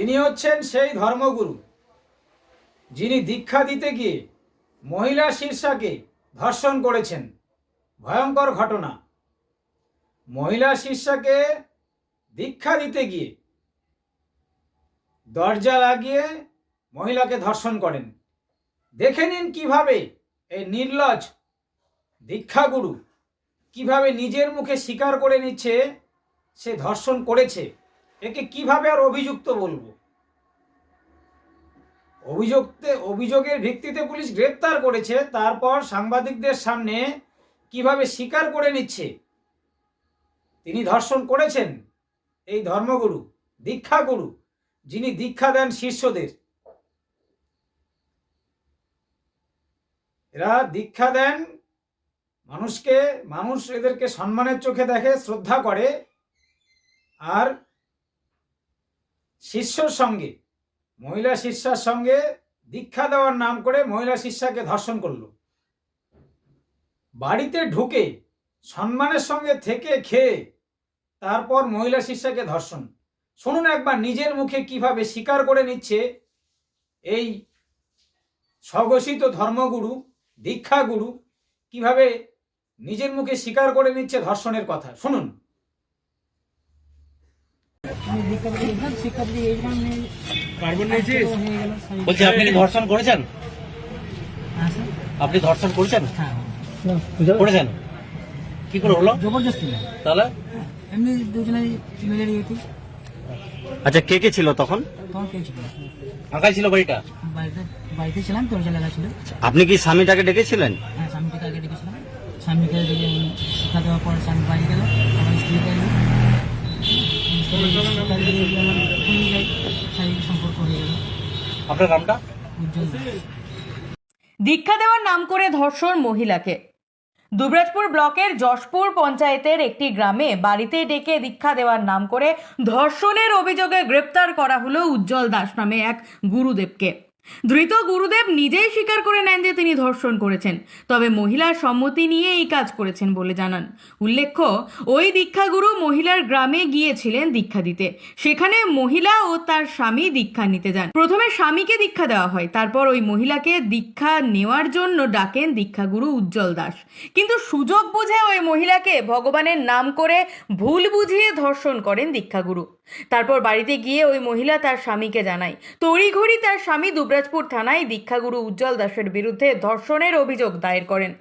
ইনি হচ্ছেন সেই ধর্মগুরু, যিনি দীক্ষা দিতে গিয়ে মহিলা শীর্ষাকে ধর্ষণ করেছেন। ভয়ঙ্কর ঘটনা। মহিলা শীর্ষাকে দীক্ষা দিতে গিয়ে দরজা লাগিয়ে মহিলাকে ধর্ষণ করেন। দেখে নিন কীভাবে এই নির্লজ দীক্ষাগুরু কীভাবে নিজের মুখে স্বীকার করে নিচ্ছে, সে ধর্ষণ করেছে। একে কীভাবে আর অভিযুক্ত বলব? অভিযোগতে অভিযোগের ভিত্তিতে পুলিশ গ্রেপ্তার করেছে, তারপর সাংবাদিকদের সামনে কীভাবে স্বীকার করে নিচ্ছে? তিনি ধর্ষণ করেছেন এই ধর্মগুরু, দীক্ষাগুরু, যিনি দীক্ষা দেন শিষ্যদের। এরা দীক্ষা দেন মানুষকে, মানুষ এদেরকে সম্মানের চোখে দেখে, শ্রদ্ধা করে, আর শিষ্যর সঙ্গে, মহিলা শিষ্যার সঙ্গে দীক্ষা দেওয়ার নাম করে মহিলা শিষ্যাকে ধর্ষণ করল। বাড়িতে ঢুকে সম্মানের সঙ্গে থেকে খেয়ে তারপর মহিলা শিষ্যাকে ধর্ষণ। শুনুন একবার নিজের মুখে কীভাবে স্বীকার করে নিচ্ছে এই স্বঘোষিত ধর্মগুরু, দীক্ষাগুরু, কীভাবে নিজের মুখে স্বীকার করে নিচ্ছে ধর্ষণের কথা। শুনুন। বলছি আপনি কি ধর্ষণ করেছেন? হ্যাঁ, স্যার। আপনি ধর্ষণ করেছেন? হ্যাঁ করেছেন? কি করে হলো? জবরদস্তি না। তাহলে? হ্যাঁ, এমনি দুজনে মিলে গেছি আচ্ছা কে কে ছিল তখন? তখন কেউ ছিল? ফাঁকাই ছিল বাড়িটা? বাড়িতে ছিলাম দরজা লাগা ছিল। আপনি কি স্বামীটাকে ডেকেছিলেন? হ্যাঁ স্বামীকে আগে ডেকেছিলাম। স্বামীকে ডেকে শিক্ষা দেওয়ার পর স্বামী বাড়ি গেল আমার হয়ে হয়ে গেল দীক্ষা দেওয়ার নাম করে ধর্ষণ মহিলাকে। দুবরাজপুর ব্লকের যশপুর পঞ্চায়েতের একটি গ্রামে বাড়িতে ডেকে দীক্ষা দেওয়ার নাম করে ধর্ষণের অভিযোগে গ্রেপ্তার করা হলো উজ্জ্বল দাস নামে এক গুরুদেবকে। ধৃত গুরুদেব নিজেই স্বীকার করে নেন যে তিনি ধর্ষণ করেছেন। তবে মহিলার সম্মতি নিয়ে এই কাজ করেছেন বলে জানান। উল্লেখ্য, ওই দীক্ষাগুরু মহিলার গ্রামে গিয়েছিলেন দীক্ষা দিতে। সেখানে মহিলা ও তার স্বামী দীক্ষা নিতে যান। প্রথমে স্বামীকে দীক্ষা দেওয়া হয়, তারপর ওই মহিলাকে দীক্ষা নেওয়ার জন্য ডাকেন দীক্ষাগুরু উজ্জ্বল দাস। কিন্তু সুযোগ বুঝে ওই মহিলাকে ভগবানের নাম করে ভুল বুঝিয়ে ধর্ষণ করেন দীক্ষাগুরু। তারপর বাড়িতে গিয়ে ওই মহিলা তার স্বামীকে জানায়। তড়িঘড়ি তার স্বামী দুবরাজপুর থানায় দীক্ষাগুরু উজ্জ্বল দাসের বিরুদ্ধে ধর্ষণের অভিযোগ দায়ের করেন।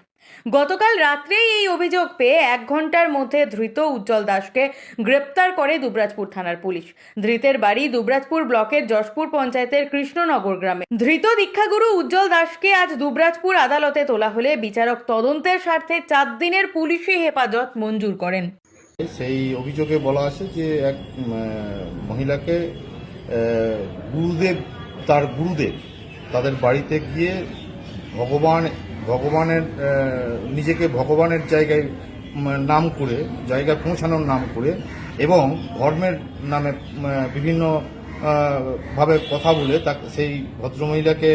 গতকাল রাত্রেই এই অভিযোগ পেয়ে এক ঘণ্টার মধ্যে ধৃত উজ্জ্বল দাসকে গ্রেপ্তার করে দুবরাজপুর থানার পুলিশ। ধৃতের বাড়ি দুবরাজপুর ব্লকের যশপুর পঞ্চায়েতের কৃষ্ণনগর গ্রামে। ধৃত দীক্ষাগুরু উজ্জ্বল দাসকে আজ দুবরাজপুর আদালতে তোলা হলে বিচারক তদন্তের স্বার্থে চার দিনের পুলিশি হেফাজত মঞ্জুর করেন। সেই অভিযোগে বলা আছে যে এক মহিলাকে গুরুদেব, তার গুরুদেব তাদের বাড়িতে গিয়ে ভগবান, ভগবানের নিজেকে ভগবানের জায়গায় নাম করে, জায়গায় পৌঁছানোর নাম করে এবং ধর্মের নামে বিভিন্ন ভাবে কথা বলে তাকে, সেই ভদ্রমহিলাকে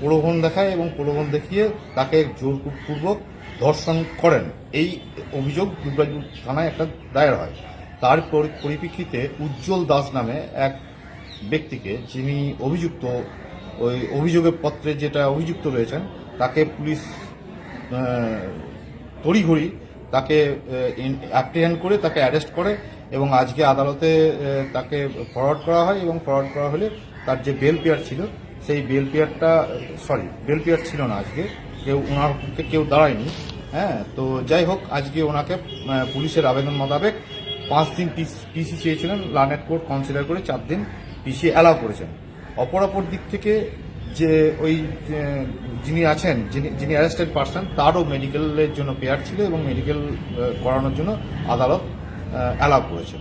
প্রলোভন দেখায় এবং প্রলোভন দেখিয়ে তাকে জোরপূর্বক ধর্ষণ করেন। এই অভিযোগ দুবরাজপুর থানায় একটা দায়ের হয়। তার পরিপ্রেক্ষিতে উজ্জ্বল দাস নামে এক ব্যক্তিকে যিনি অভিযুক্ত, ওই অভিযোগের পত্রে যেটা অভিযুক্ত রয়েছেন, তাকে পুলিশ তড়িঘড়ি তাকে অ্যাপ্রিহেন্ড করে তাকে অ্যারেস্ট করে এবং আজকে আদালতে তাকে ফরওয়ার্ড করা হয় এবং ফরওয়ার্ড করা হলে তার যে বেল পেয়ার ছিল সেই বেল পেয়ারটা সরি বেল পেয়ার ছিল না আজকে। কেউ ওনার কেউ দাঁড়ায়নি হ্যাঁ? তো যাই হোক, আজকে ওনাকে পুলিশের আবেদন মোতাবেক পাঁচ দিন পিসি চেয়েছিলেন লানেট কোর্ট কনসিডার করে চার দিন পিসি অ্যালাউ করেছেন। অপর অপর দিক থেকে যে ওই যিনি আছেন, যিনি যিনি অ্যারেস্টেড পার্সন তারও মেডিকেলের জন্য পেয়ার ছিল এবং মেডিকেল করানোর জন্য আদালত অ্যালাউ করেছেন।